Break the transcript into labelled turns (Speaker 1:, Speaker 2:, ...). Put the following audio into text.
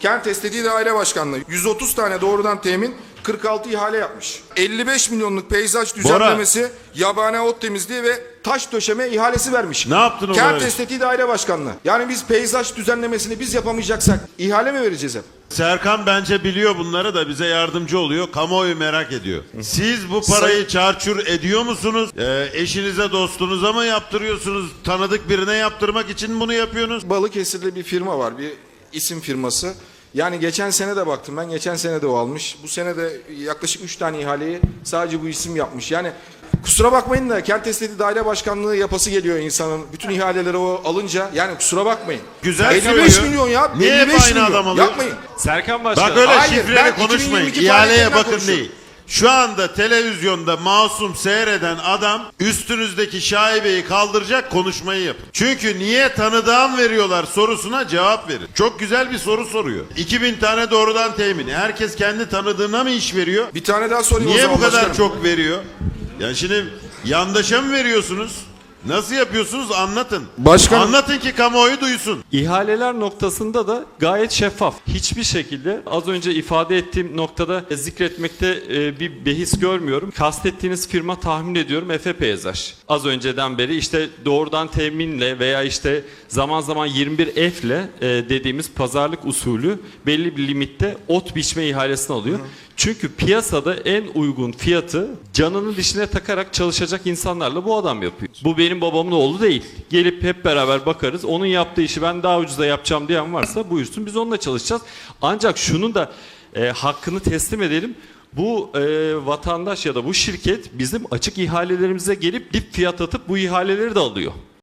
Speaker 1: Kent Estetiği Daire Başkanlığı 130 tane doğrudan temin 46 ihale yapmış. 55 milyonluk peyzaj düzenlemesi, yabani ot temizliği ve taş döşeme ihalesi vermiş.
Speaker 2: Ne yaptın
Speaker 1: Kent
Speaker 2: böyle?
Speaker 1: Estetiği Daire Başkanlığı. Yani biz peyzaj düzenlemesini biz yapamayacaksak ihale mi vereceğiz hep?
Speaker 2: Serkan bence biliyor bunları da bize yardımcı oluyor. Kamuoyu merak ediyor. Siz bu parayı çarçur ediyor musunuz? Ee, eşinize dostunuza mı yaptırıyorsunuz? Tanıdık birine yaptırmak için bunu yapıyorsunuz?
Speaker 1: Balıkesir'de bir firma var, bir isim firması. Yani geçen sene de baktım ben, geçen sene de o almış. Bu sene de yaklaşık 3 tane ihaleyi sadece bu isim yapmış. Yani kusura bakmayın da Kent Estetiği Daire Başkanlığı yapası geliyor insanın. Bütün ihaleleri o alınca yani kusura bakmayın.
Speaker 2: Güzel
Speaker 1: 55
Speaker 2: söylüyor.
Speaker 1: milyon ya.
Speaker 2: Niye hep
Speaker 1: 55
Speaker 2: aynı
Speaker 1: milyon.
Speaker 2: adam alıyor?
Speaker 1: Yapmayın.
Speaker 3: Serkan Başkan.
Speaker 2: Bak öyle
Speaker 1: Hayır,
Speaker 2: şifreli
Speaker 1: ben
Speaker 2: konuşmayın.
Speaker 1: 2022
Speaker 2: İhaleye bakın
Speaker 1: konuşuyorum.
Speaker 2: değil. Şu anda televizyonda masum seyreden adam üstünüzdeki şaibeyi kaldıracak konuşmayı yapın. Çünkü niye tanıdığım veriyorlar sorusuna cevap verin. Çok güzel bir soru soruyor. 2000 tane doğrudan temin. Herkes kendi tanıdığına mı iş veriyor?
Speaker 1: Bir tane daha sorayım o
Speaker 2: Niye
Speaker 1: zaman
Speaker 2: bu kadar
Speaker 1: başkanım.
Speaker 2: çok veriyor? Yani şimdi yandaşa mı veriyorsunuz? Nasıl yapıyorsunuz anlatın.
Speaker 1: Başkanım-
Speaker 2: Anlatın ki kamuoyu duysun.
Speaker 3: İhaleler noktasında da gayet şeffaf. Hiçbir şekilde az önce ifade ettiğim noktada zikretmekte e, bir behis görmüyorum. Kastettiğiniz firma tahmin ediyorum Efe Peyzaj. Az önceden beri işte doğrudan teminle veya işte zaman zaman 21 F'le e, dediğimiz pazarlık usulü belli bir limitte ot biçme ihalesini alıyor. Çünkü piyasada en uygun fiyatı canının dişine takarak çalışacak insanlarla bu adam yapıyor. Bu benim babamın oğlu değil. Gelip hep beraber bakarız. Onun yaptığı işi ben daha ucuza yapacağım diyen varsa buyursun biz onunla çalışacağız. Ancak şunun da e, hakkını teslim edelim. Bu e, vatandaş ya da bu şirket bizim açık ihalelerimize gelip dip fiyat atıp bu ihaleleri de alıyor.